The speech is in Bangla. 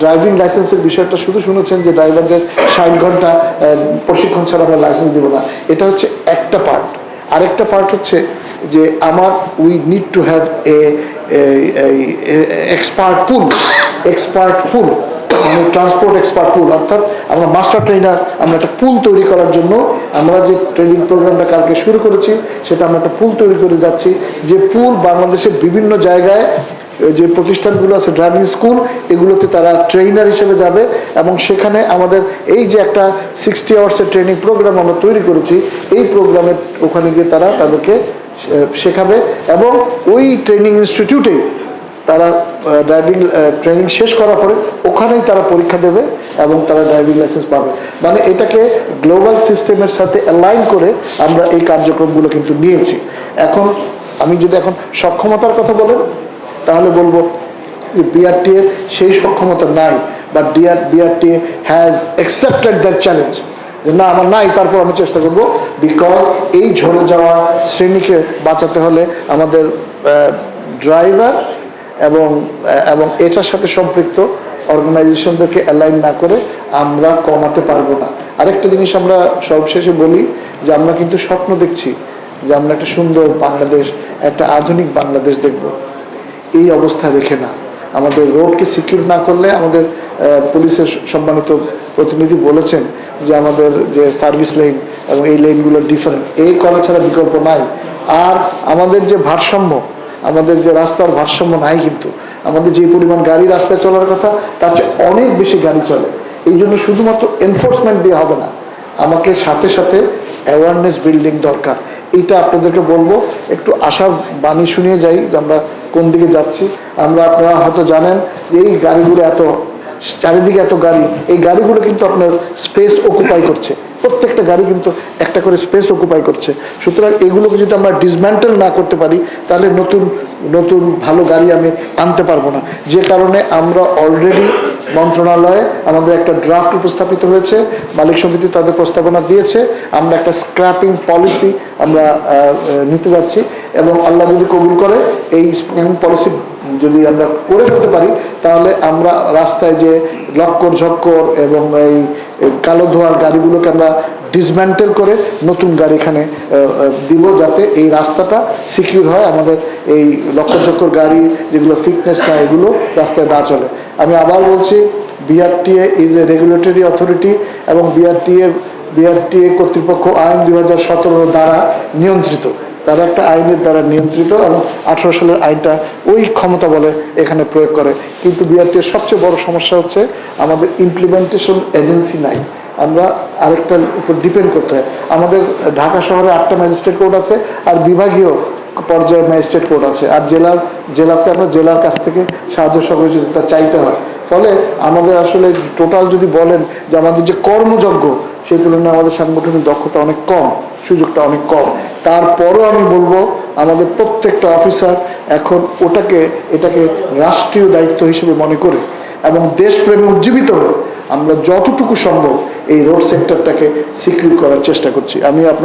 ড্রাইভিং লাইসেন্সের বিষয়টা শুধু শুনেছেন যে ড্রাইভারদের ষাট ঘণ্টা প্রশিক্ষণ ছাড়া আমরা লাইসেন্স দিব না। এটা হচ্ছে একটা পার্ট আরেকটা পার্ট হচ্ছে যে আমার we need to have a expert pool expert pool মানে ট্রান্সপোর্ট এক্সপার্ট পুল অর্থাৎ আমরা মাস্টার ট্রেনার আমরা একটা পুল তৈরি করার জন্য আমরা যে ট্রেনিং প্রোগ্রামটা কালকে শুরু করেছি, সেটা আমরা একটা পুল তৈরি করে যাচ্ছি, যে পুল বাংলাদেশের বিভিন্ন জায়গায় যে প্রতিষ্ঠানগুলো আছে ড্রাইভিং স্কুল এগুলোতে তারা ট্রেনার হিসেবে যাবে এবং সেখানে আমাদের এই যে একটা সিক্সটি আওয়ার্সের ট্রেনিং প্রোগ্রাম আমরা তৈরি করেছি, এই প্রোগ্রামে ওখানে গিয়ে তারা তাদেরকে শেখাবে এবং ওই ট্রেনিং ইনস্টিটিউটে তারা ড্রাইভিং ট্রেনিং শেষ করার পরে ওখানেই তারা পরীক্ষা দেবে এবং তারা ড্রাইভিং লাইসেন্স পাবে। মানে এটাকে গ্লোবাল সিস্টেমের সাথে অ্যালাইন করে আমরা এই কার্যক্রমগুলো কিন্তু নিয়েছি। এখন আমি যদি এখন সক্ষমতার কথা বলেন তাহলে বলব যে বিআরটি এর সেই সক্ষমতা নাই, বা DR BRT has accepted that challenge যে না, আমার নাই, তারপর আমি চেষ্টা করব বিকজ এই ঝরে যাওয়া শ্রেণীকে বাঁচাতে হলে আমাদের ড্রাইভার এবং এবং এটার সাথে সম্পৃক্ত অর্গানাইজেশনদেরকে অ্যালাইন না করে আমরা কমাতে পারব না। আরেকটা জিনিস আমরা সবশেষে বলি, যে আমরা কিন্তু স্বপ্ন দেখছি যে আমরা একটা সুন্দর বাংলাদেশ, একটা আধুনিক বাংলাদেশ দেখব। এই অবস্থা রেখে না। আমাদের রোডকে সিকিউর না করলে আমাদের পুলিশের সম্মানিত প্রতিনিধি বলেছেন যে আমাদের যে সার্ভিস লেন এবং এই লেনগুলো ডিফারেন্ট এই করা ছাড়া বিকল্প নাই। আর আমাদের যে ভারসাম্য, আমাদের যে রাস্তার ভারসাম্য নাই কিন্তু। আমাদের যে পরিমাণ গাড়ি রাস্তায় চলার কথা, তার চেয়ে অনেক বেশি গাড়ি চলে। এই জন্য শুধুমাত্র এনফোর্সমেন্ট দিয়ে হবে না। আমাকে সাথে সাথে অ্যাওয়ারনেস বিল্ডিং দরকার। এইটা আপনাদেরকে বলব। একটু আশার বাণী শুনিয়ে যাই যে আমরা কোন দিকে যাচ্ছি, আমরা আপনারা হয়তো জানেন যে এই গাড়িগুলো এত, চারিদিকে এত গাড়ি, এই গাড়িগুলো কিন্তু আপনার স্পেস অকুপাই করছে। প্রত্যেকটা গাড়ি কিন্তু একটা করে স্পেস অকুপাই করছে। সুতরাং এগুলোকে যদি আমরা ডিসম্যান্টেল না করতে পারি, তাহলে নতুন নতুন ভালো গাড়ি আমি আনতে পারব না। যে কারণে আমরা অলরেডি মন্ত্রণালয়ে আমাদের একটা ড্রাফট উপস্থাপিত হয়েছে, মালিক সমিতি তাদের প্রস্তাবনা দিয়েছে, আমরা একটা স্ক্র্যাপিং পলিসি আমরা নিতে যাচ্ছি এবং আল্লাহ যদি কবুল করে, এই পলিসি যদি আমরা করে ফেলতে পারি, তাহলে আমরা রাস্তায় যে লক্কর ঝক্কর এবং এই কালো ধোয়ার গাড়িগুলোকে আমরা ডিসম্যান্টেল করে নতুন গাড়ি এখানে দিব যাতে এই রাস্তাটা সিকিউর হয়, আমাদের এই লক্কর ঝক্কর গাড়ি যেগুলো ফিটনেস না, এগুলো রাস্তায় না চলে। আমি আবার বলছি BRTA is a regulatory authority এবং বিআরটিএ বিআরটিএ কর্তৃপক্ষ আইন দুই হাজার সতেরো দ্বারা নিয়ন্ত্রিত। তারা একটা আইনের দ্বারা নিয়ন্ত্রিত এবং আঠারো সালের আইনটা ওই ক্ষমতা বলে এখানে প্রয়োগ করে। কিন্তু বিআরটির সবচেয়ে বড় সমস্যা হচ্ছে আমাদের ইমপ্লিমেন্টেশন এজেন্সি নাই। আমরা আরেকটার উপর ডিপেন্ড করতে হয়। আমাদের ঢাকা শহরে আটটা ম্যাজিস্ট্রেট কোর্ট আছে আর বিভাগীয় পর্যায়ে ম্যাজিস্ট্রেট কোর্ট আছে। আর জেলার জেলাতে আমরা জেলার কাছ থেকে সাহায্য সহযোগিতা চাইতে হয়। ফলে আমাদের আসলে টোটাল যদি বলেন যে আমাদের যে কর্মযজ্ঞ সেই তুলনায় আমাদের সাংগঠনিক দক্ষতা অনেক কম, সুযোগটা অনেক কম। তারপরও আমি বলব, আমাদের প্রত্যেকটা অফিসার এখন ওটাকে, এটাকে রাষ্ট্রীয় দায়িত্ব হিসেবে মনে করে এবং দেশপ্রেমে উজ্জীবিত হয়ে আমরা যতটুকু সম্ভব এই রোড সেক্টরটাকে সিকিউর করার চেষ্টা করছি। আমি আপনার